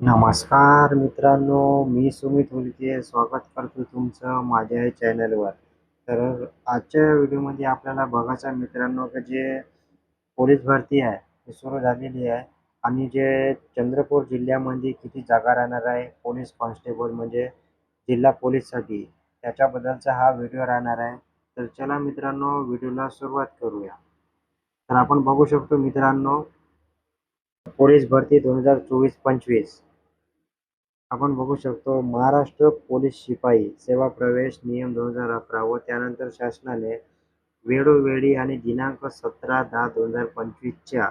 नमस्कार मित्रांनो मी सुमित हुलके स्वागत करतो तुमचं माझ्या चॅनलवर तर आजच्या व्हिडिओमध्ये आपल्याला बघायचं मित्रांनो की जे पोलीस भरती आहे ती सुरू झालेली आहे. आणि जे चंद्रपूर जिल्ह्यामध्ये किती जागा राहणार आहे पोलीस कॉन्स्टेबल म्हणजे जिल्हा पोलीससाठी त्याच्याबद्दलचा हा व्हिडिओ राहणार आहे. तर चला मित्रांनो व्हिडिओला सुरुवात करूया. तर आपण बघू शकतो मित्रांनो पोलीस भरती दोन हजार चोवीस पंचवीस. आपण बघू शकतो महाराष्ट्र पोलीस शिपाई सेवा प्रवेश नियम दोन हजार अकरा व त्यानंतर शासनाने वेळोवेळी आणि दिनांक सतरा दहा दोन हजार पंचवीसच्या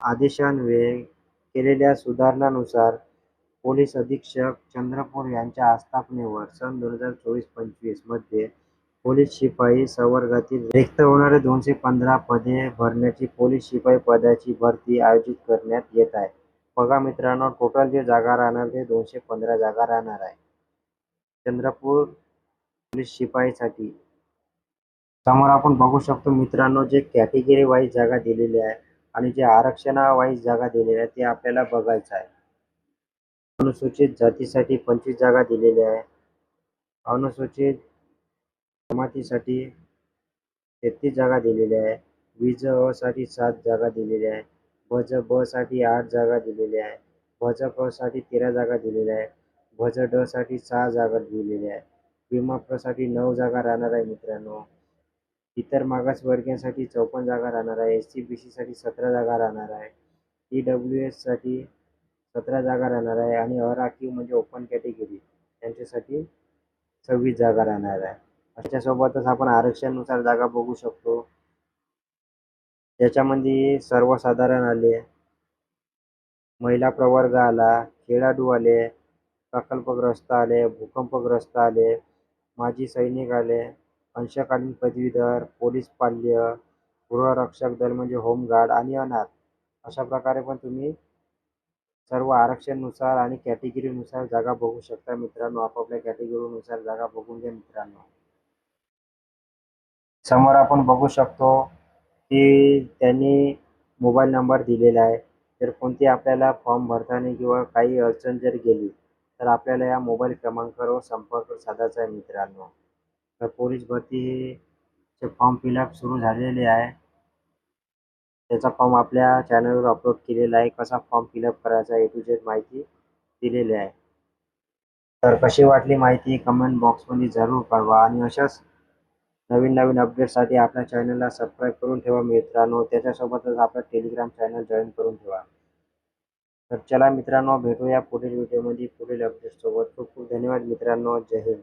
आदेशान्वये केलेल्या सुधारणानुसार पोलीस अधीक्षक चंद्रपूर यांच्या आस्थापनेवर सन दोन हजार चोवीस पंचवीसमध्ये पोलीस शिपाई संवर्गातील रिक्त होणारे दोनशे पंधरा पदे भरण्याची पोलीस शिपाई पदाची भरती आयोजित करण्यात येत आहे. बघा मित्रांनो टोटल जे जागा राहणार ते दोनशे पंधरा जागा राहणार आहे. चंद्रपूर पोलीस शिपाईसाठी. समोर आपण बघू शकतो मित्रांनो जे कॅटेगरी वाईज जागा दिलेली आहे आणि जे आरक्षणावाईज जागा दिलेल्या आहे ते आपल्याला बघायचं आहे. अनुसूचित जातीसाठी पंचवीस जागा दिलेल्या आहे. अनुसूचित जमातीसाठी तेहतीस जागा दिलेल्या आहे. वीजसाठी सात जागा दिलेल्या आहे. भज ब साठी आठ जागा दिलेल्या आहे भज प साठी तेरा जागा दिलेल्या आहे भज ड साठी सहा जागा दिलेल्या आहे विमा प्रसाठी नऊ जागा राहणार आहे मित्रांनो. इतर मागासवर्गीयांसाठी चौपन्न जागा राहणार आहे. एस सी बी सीसाठी सतरा जागा राहणार आहे. ई डब्ल्यू एससाठी सतरा जागा राहणार आहे आणि अराखीव म्हणजे ओपन कॅटेगरी. त्यांच्यासाठी सव्वीस जागा राहणार आहे. अशासोबतच आपण आरक्षणानुसार जागा बघू शकतो. त्याच्यामध्ये सर्वसाधारण आले. महिला प्रवर्ग आला खेळाडू आले प्रकल्पग्रस्त आले भूकंपग्रस्त आले माजी सैनिक आले अंशकालीन पदवीधर पोलीस पाल्य गृहरक्षक दल म्हणजे होमगार्ड आणि अनाथ. अशा प्रकारे पण तुम्ही सर्व आरक्षणनुसार आणि कॅटेगरीनुसार जागा बघू शकता मित्रांनो. आपापल्या कॅटेगरीनुसार जागा बघून घ्या मित्रांनो. समोर आपण बघू शकतो की त्यांनी मोबाईल नंबर दिलेला आहे. जर कोणती आपल्याला फॉर्म भरताना किंवा काही अडचण जर गेली तर आपल्याला या मोबाईल क्रमांकावर संपर्क साधायचा आहे मित्रांनो. तर पोलीस भरतीचे फॉर्म फिलअप सुरू झालेले आहे. त्याचा फॉर्म आपल्या चॅनलवर अपलोड केलेला आहे. कसा फॉर्म फिलअप करायचा ए टू झेड माहिती दिलेली आहे. तर कशी वाटली माहिती कमेंट बॉक्समध्ये जरूर कळवा आणि अशाच नवीन नवीन अपडेटसाठी आपल्या चॅनलला सबस्क्राईब करून ठेवा मित्रांनो. त्याच्यासोबतच आपलं टेलिग्राम चॅनल जॉईन करून ठेवा. तर चला मित्रांनो भेटूया पुढील व्हिडिओमध्ये पुढील अपडेटसोबत खूप खूप धन्यवाद मित्रांनो. जय हिंद.